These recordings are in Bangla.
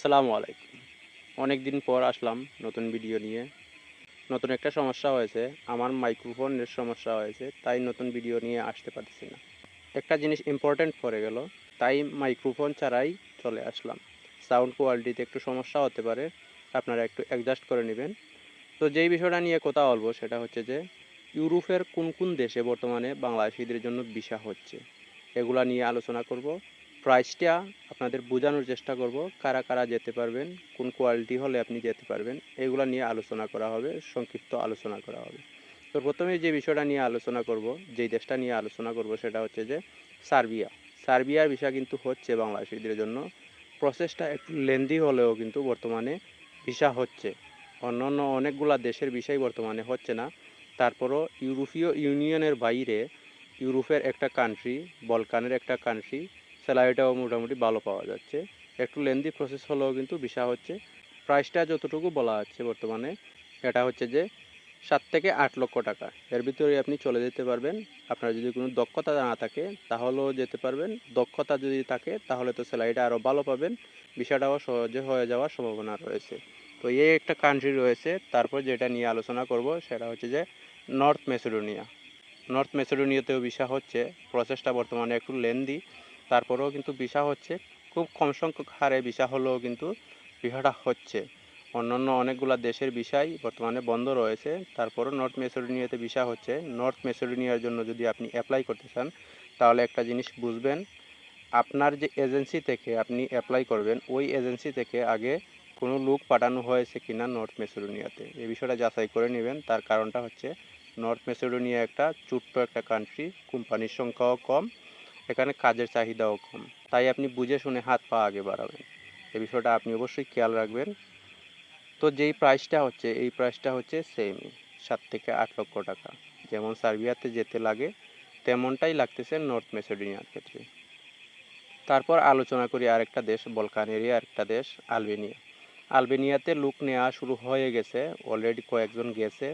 আসসালামু আলাইকুম। অনেক দিন পর আসলাম নতুন ভিডিও নিয়ে। নতুন একটা সমস্যা হয়েছে। আমার মাইক্রোফোনের সমস্যা হয়েছে, তাই নতুন ভিডিও নিয়ে আসতে পারছি না। একটা জিনিস ইম্পর্ট্যান্ট পড়ে গেল, তাই মাইক্রোফোন ছাড়াই চলে আসলাম। সাউন্ড কোয়ালিটিতে একটু সমস্যা হতে পারে, আপনারা একটু অ্যাডজাস্ট করে নেবেন। তো যেই বিষয়টা নিয়ে কথা বলব, সেটা হচ্ছে যে, ইউরোপের কোন কোন দেশে বর্তমানে বাংলাদেশিদের জন্য ভিসা হচ্ছে? এগুলা নিয়ে আলোচনা করব। প্রাইসটা আপনাদের বোঝানোর চেষ্টা করব কারা কারা যেতে পারবেন, কোন কোয়ালিটি হলে আপনি যেতে পারবেন, এগুলো নিয়ে আলোচনা করা হবে, সংক্ষিপ্ত আলোচনা করা হবে। তো প্রথমে যে বিষয়টা নিয়ে আলোচনা করব, যেই দেশটা নিয়ে আলোচনা করব সেটা হচ্ছে যে সার্বিয়া। সার্বিয়ার ভিসা কিন্তু হচ্ছে বাংলাদেশিদের জন্য প্রসেসটা একটু লেন্দি হলেও কিন্তু বর্তমানে ভিসা হচ্ছে। অন্য অন্য অনেকগুলা দেশের বিষয় বর্তমানে হচ্ছে না। তারপরও ইউরোপীয় ইউনিয়নের বাইরে ইউরোপের একটা কান্ট্রি বলকানের একটা কান্ট্রি স্যালারিটাও মোটামুটি ভালো পাওয়া যাচ্ছে। একটু লেন্দি প্রসেস হলেও কিন্তু ভিসা হচ্ছে। প্রাইসটা যতটুকু বলা আছে বর্তমানে, এটা হচ্ছে যে সাত থেকে আট লক্ষ টাকা। এর ভিতরে আপনি চলে যেতে পারবেন। আপনার যদি কোনো দক্ষতা না থাকে, তাহলেও যেতে পারবেন। দক্ষতা যদি থাকে, তাহলে তো স্যালারিটা আরও ভালো পাবেন। ভিসাটাও সহজে হয়ে যাওয়ার সম্ভাবনা রয়েছে। তো এই একটা কান্ট্রি রয়েছে, তারপর যেটা নিয়ে আলোচনা করব সেটা হচ্ছে যে নর্থ মেসিডোনিয়া নর্থ মেসিডোনিয়াতেও ভিসা হচ্ছে। প্রসেসটা বর্তমানে একটু লেন্দি তারপরেও কিন্তু ভিসা হচ্ছে। খুব কম সংখ্যক হারে ভিসা হলেও কিন্তু ভিসাটা হচ্ছে। অন্যান্য অনেকগুলো দেশের ভিসাই বর্তমানে বন্ধ রয়েছে। তারপরও নর্থ মেসিডোনিয়াতে ভিসা হচ্ছে। নর্থ মেসিডোনিয়ার জন্য যদি আপনি অ্যাপ্লাই করতে চান, তাহলে একটা জিনিস বুঝবেন। আপনার যে এজেন্সি থেকে আপনি অ্যাপ্লাই করবেন, ওই এজেন্সি থেকে আগে কোনো লোক পাঠানো হয়েছে কিনা নর্থ মেসিডোনিয়াতে। এই বিষয়টা যাচাই করে নেবেন। তার কারণটা হচ্ছে, নর্থ মেসিডোনিয়া একটা ছোট্ট একটা কান্ট্রি কোম্পানির সংখ্যাও কম। এখানে কাজের চাহিদাও কম। তাই আপনি বুঝে শুনে হাত পা আগে বাড়াবেন। এই বিষয়টা আপনি অবশ্যই খেয়াল রাখবেন। তো যেই প্রাইসটা হচ্ছে, এই প্রাইসটা হচ্ছে সেমই সাত থেকে আট লক্ষ টাকা। যেমন সার্বিয়াতে যেতে লাগে, তেমনটাই লাগতেছে নর্থ মেসিডোনিয়ার ক্ষেত্রে। তারপর আলোচনা করি আরেকটা দেশ বলকান এরিয়া আরেকটা দেশ আলবেনিয়া আলবেনিয়াতে লুক নেওয়া শুরু হয়ে গেছে অলরেডি কয়েকজন গেছে।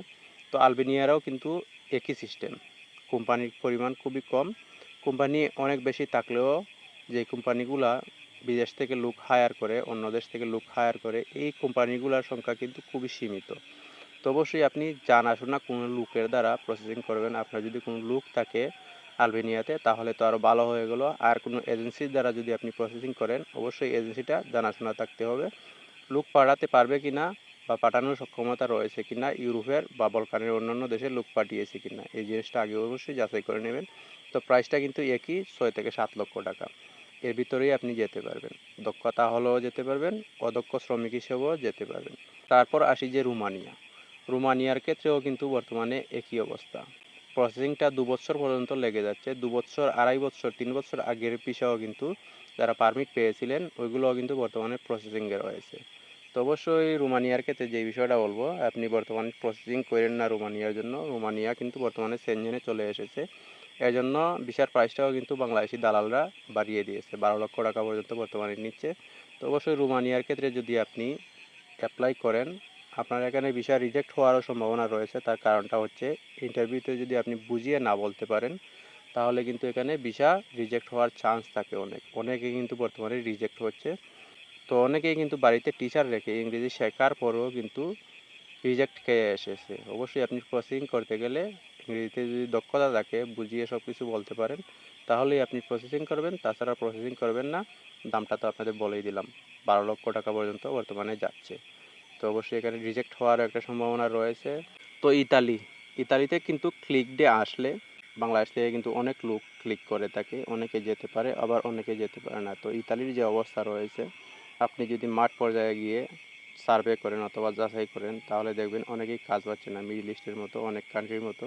তো আলবেনিয়ারাও কিন্তু একই সিস্টেম কোম্পানির পরিমাণ খুবই কম কোম্পানি অনেক বেশি থাকলেও যে কোম্পানিগুলা বিদেশ থেকে লোক হায়ার করে, অন্য দেশ থেকে লোক হায়ার করে, এই কোম্পানিগুলোর সংখ্যা কিন্তু খুবই সীমিত। তো অবশ্যই আপনি জানাশোনা কোনো লোকের দ্বারা প্রসেসিং করবেন। আপনার যদি কোনো লোক থাকে আলবেনিয়াতে, তাহলে তো আরও ভালো হয়ে গেল। আর কোনো এজেন্সির দ্বারা যদি আপনি প্রসেসিং করেন, অবশ্যই এজেন্সিটা জানাশোনা থাকতে হবে। লোক পাঠাতে পারবে কি না বা পাঠানোর সক্ষমতা রয়েছে কি না ইউরোপের বা বলকানের অন্যান্য দেশে লোক পাঠিয়েছে কি না এই জিনিসটা আগে অবশ্যই যাচাই করে নেবেন। তো প্রাইসটা কিন্তু একই, ছয় থেকে সাত লক্ষ টাকা। এর ভিতরেই আপনি যেতে পারবেন। দক্ষতা হলেও যেতে পারবেন, অদক্ষ শ্রমিক হিসেবেও যেতে পারবেন। তারপর আসি যে রুমানিয়া। রুমানিয়ার ক্ষেত্রেও কিন্তু বর্তমানে একই অবস্থা। প্রসেসিংটা দু বছর পর্যন্ত লেগে যাচ্ছে। দু বছর, আড়াই বছর, তিন বছর আগের পিছাও কিন্তু যারা পারমিট পেয়েছিলেন, ওইগুলোও কিন্তু বর্তমানে প্রসেসিংয়ে রয়েছে। তো অবশ্যই রোমানিয়ার ক্ষেত্রে যে বিষয়টা বলব, আপনি বর্তমানে প্রসেসিং করেন না রোমানিয়ার জন্য, রোমানিয়া কিন্তু বর্তমানে সেনজেনে চলে এসেছে। এর জন্য ভিসার প্রাইসটাও কিন্তু বাংলাদেশি দালালরা বাড়িয়ে দিয়েছে। বারো লক্ষ টাকা পর্যন্ত বর্তমানে নিচ্ছে। তো অবশ্যই রোমানিয়ার ক্ষেত্রে যদি আপনি অ্যাপ্লাই করেন, আপনার এখানে ভিসা রিজেক্ট হওয়ারও সম্ভাবনা রয়েছে। তার কারণটা হচ্ছে ইন্টারভিউতে যদি আপনি বুঝিয়ে না বলতে পারেন, তাহলে কিন্তু এখানে ভিসা রিজেক্ট হওয়ার চান্স থাকে অনেক। অনেকে কিন্তু বর্তমানে রিজেক্ট হচ্ছে। তো অনেকেই কিন্তু বাড়িতে টিচার রেখে ইংরেজি শেখার পরেও কিন্তু রিজেক্ট খেয়ে এসেছে। অবশ্যই আপনি প্রসেসিং করতে গেলে ইংরেজিতে যদি দক্ষতা থাকে, বুঝিয়ে সব কিছু বলতে পারেন, তাহলেই আপনি প্রসেসিং করবেন। তাছাড়া প্রসেসিং করবেন না, দামটা তো আপনাদের বলেই দিলাম। বারো লক্ষ টাকা পর্যন্ত বর্তমানে যাচ্ছে। তো অবশ্যই এখানে রিজেক্ট হওয়ার একটা সম্ভাবনা রয়েছে। তো ইতালি, ইতালিতে কিন্তু ক্লিক ডে আসলে বাংলাদেশ থেকে কিন্তু অনেক লোক ক্লিক করে থাকে। অনেকে যেতে পারে, আবার অনেকে যেতে পারে না। তো ইতালির যে অবস্থা রয়েছে, আপনি যদি মাঠ পর্যায়ে গিয়ে সার্ভে করেন অথবা যাচাই করেন, তাহলে দেখবেন অনেকেই কাজ পাচ্ছে না। মিডল ইস্টের মতো, অনেক কান্ট্রির মতো।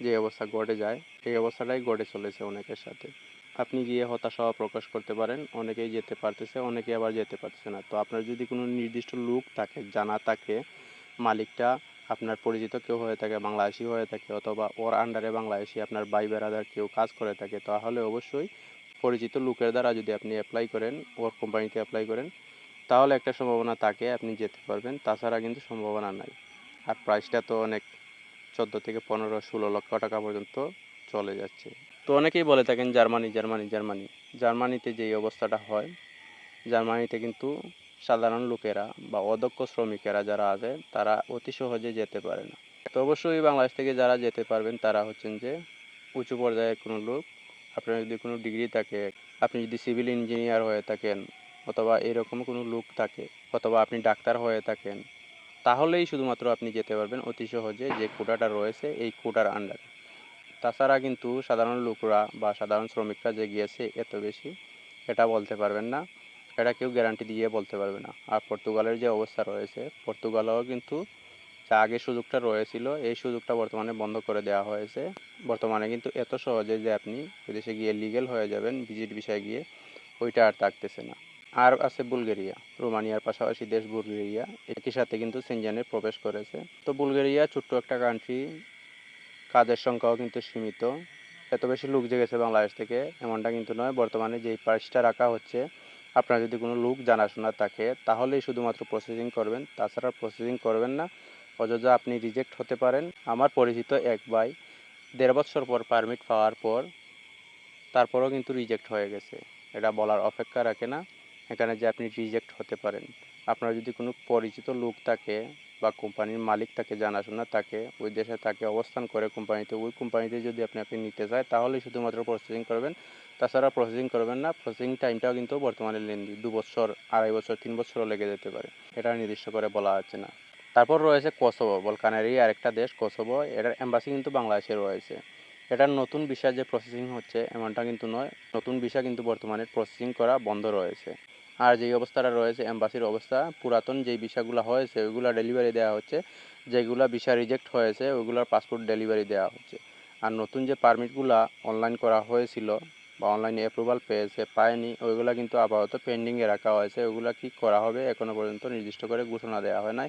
যে অবস্থা ঘটে যায়, এই অবস্থাটাই ঘটে চলেছে অনেকের সাথে। আপনি গিয়ে হতাশা প্রকাশ করতে পারেন, অনেকেই যেতে পারতেছে, অনেকে আবার যেতে পারতেছে না। তো আপনার যদি কোনো নির্দিষ্ট লোক থাকে, জানা থাকে, মালিকটা আপনার পরিচিত কেউ হয়ে থাকে, বাংলাদেশি হয়ে থাকে, অথবা ওর আন্ডারে বাংলাদেশি, আপনার ভাই বেড়াদার কেউ কাজ করে থাকে, তাহলে অবশ্যই পরিচিত লোকের দ্বারা যদি আপনি অ্যাপ্লাই করেন, ওর কোম্পানিতে অ্যাপ্লাই করেন, তাহলে একটা সম্ভাবনা থাকে, আপনি যেতে পারবেন। তাছাড়া কিন্তু সম্ভাবনা নাই। আর প্রাইসটা তো অনেক চোদ্দ থেকে পনেরো, ষোলো লক্ষ টাকা পর্যন্ত চলে যাচ্ছে। তো অনেকেই বলে থাকেন, জার্মানি জার্মানি জার্মানি। জার্মানিতে যেই অবস্থাটা হয়, জার্মানিতে কিন্তু সাধারণ লোকেরা বা অদক্ষ শ্রমিকেরা যারা আছে, তারা অতি সহজে যেতে পারে না। তো অবশ্যই বাংলাদেশ থেকে যারা যেতে পারবেন, তারা হচ্ছেন যে উঁচু পর্যায়ের কোনো লোক। আপনার যদি কোনো ডিগ্রি থাকে, আপনি যদি সিভিল ইঞ্জিনিয়ার হয়ে থাকেন অথবা এরকম কোনো লোক থাকে, অথবা আপনি ডাক্তার হয়ে থাকেন তাহলেই শুধুমাত্র আপনি যেতে পারবেন অতি সহজে যে কোটাটা রয়েছে এই কোটার আন্ডারে তাছাড়া কিন্তু সাধারণ লোকরা বা সাধারণ শ্রমিকরা যে গিয়েছে এত বেশি, এটা বলতে পারবেন না। এটা কেউ গ্যারান্টি দিয়ে বলতে পারবে না। আর পর্তুগালের যে অবস্থা রয়েছে, পর্তুগালেও কিন্তু যা আগে সুযোগটা রয়েছিল, এই সুযোগটা বর্তমানে বন্ধ করে দেওয়া হয়েছে। বর্তমানে কিন্তু এত সহজে যে আপনি বিদেশে গিয়ে লিগেল হয়ে যাবেন ভিজিট বিষয়ে গিয়ে, ওইটা আর থাকতেছে না। আর আছে বুলগেরিয়া, রোমানিয়ার পাশাপাশি দেশ বুলগেরিয়া। একই সাথে কিন্তু সেনজেনে প্রবেশ করেছে। তো বুলগেরিয়া ছোট্ট একটা কান্ট্রি কাজের সংখ্যাও কিন্তু সীমিত। এত বেশি লোক জেগেছে বাংলাদেশ থেকে, এমনটা কিন্তু নয়। বর্তমানে যেই প্রাইসটা রাখা হচ্ছে, আপনার যদি কোনো লোক জানাশোনা থাকে, তাহলেই শুধুমাত্র প্রসেসিং করবেন। তাছাড়া প্রসেসিং করবেন না। অযথা আপনি রিজেক্ট হতে পারেন। আমার পরিচিত এক ভাই, দেড় বছর পর পারমিট পাওয়ার পর, তারপরেও কিন্তু রিজেক্ট হয়ে গেছে। এটা বলার অপেক্ষা রাখে না। এখানে যে আপনি রিজেক্ট হতে পারেন। আপনার যদি কোনো পরিচিত লোক থাকে বা কোম্পানির মালিক তাকে জানাশোনা থাকে, ওই দেশে তাকে অবস্থান করে কোম্পানিতে, ওই কোম্পানিতে যদি আপনি আপনি নিতে চায় তাহলে শুধুমাত্র প্রসেসিং করবেন। তাছাড়া প্রসেসিং করবেন না প্রসেসিং টাইমটাও কিন্তু বর্তমানে লেন্দি দু বছর, আড়াই বছর, তিন বছরও লেগে যেতে পারে। এটা নির্দিষ্ট করে বলা হচ্ছে না। তারপর রয়েছে কসোভো বলকানেরই আরেকটা দেশ কসোভো এটার এম্বাসি কিন্তু বাংলাদেশে রয়েছে। এটার নতুন ভিসা যে প্রসেসিং হচ্ছে, এমনটা কিন্তু নয়। নতুন ভিসা কিন্তু বর্তমানে প্রসেসিং করা বন্ধ রয়েছে। আর যেই অবস্থাটা রয়েছে, এম্বাসির অবস্থা, পুরাতন যেই ভিসাগুলো হয়েছে ওইগুলো ডেলিভারি দেওয়া হচ্ছে। যেগুলো ভিসা রিজেক্ট হয়েছে ওইগুলোর পাসপোর্ট ডেলিভারি দেওয়া হচ্ছে। আর নতুন যে পারমিটগুলো অনলাইন করা হয়েছিল বা অনলাইনে অ্যাপ্রুভাল পেয়েছে, পায়নি, ওইগুলো কিন্তু আপাতত পেন্ডিংয়ে রাখা হয়েছে। ওইগুলো কি করা হবে এখনও পর্যন্ত নির্দিষ্ট করে ঘোষণা দেওয়া হয় নাই।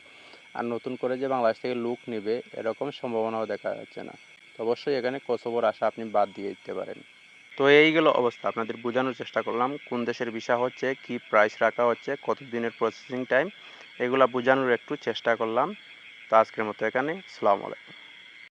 আর নতুন করে যে বাংলাদেশ থেকে লুক নেবে, এরকম সম্ভাবনাও দেখা যাচ্ছে না। তো অবশ্যই এখানে কসোভোর আশা আপনি বাদ দিয়ে দিতে পারেন। তো এইগুলো অবস্থা। আপনাদের বোঝানোর চেষ্টা করলাম, কোন দেশের ভিসা হচ্ছে, কি প্রাইস রাখা হচ্ছে কত দিনের প্রসেসিং টাইম এগুলা বোঝানোর একটু চেষ্টা করলাম। তো আজকের মতো এখানে, সালাম আলাইকুম।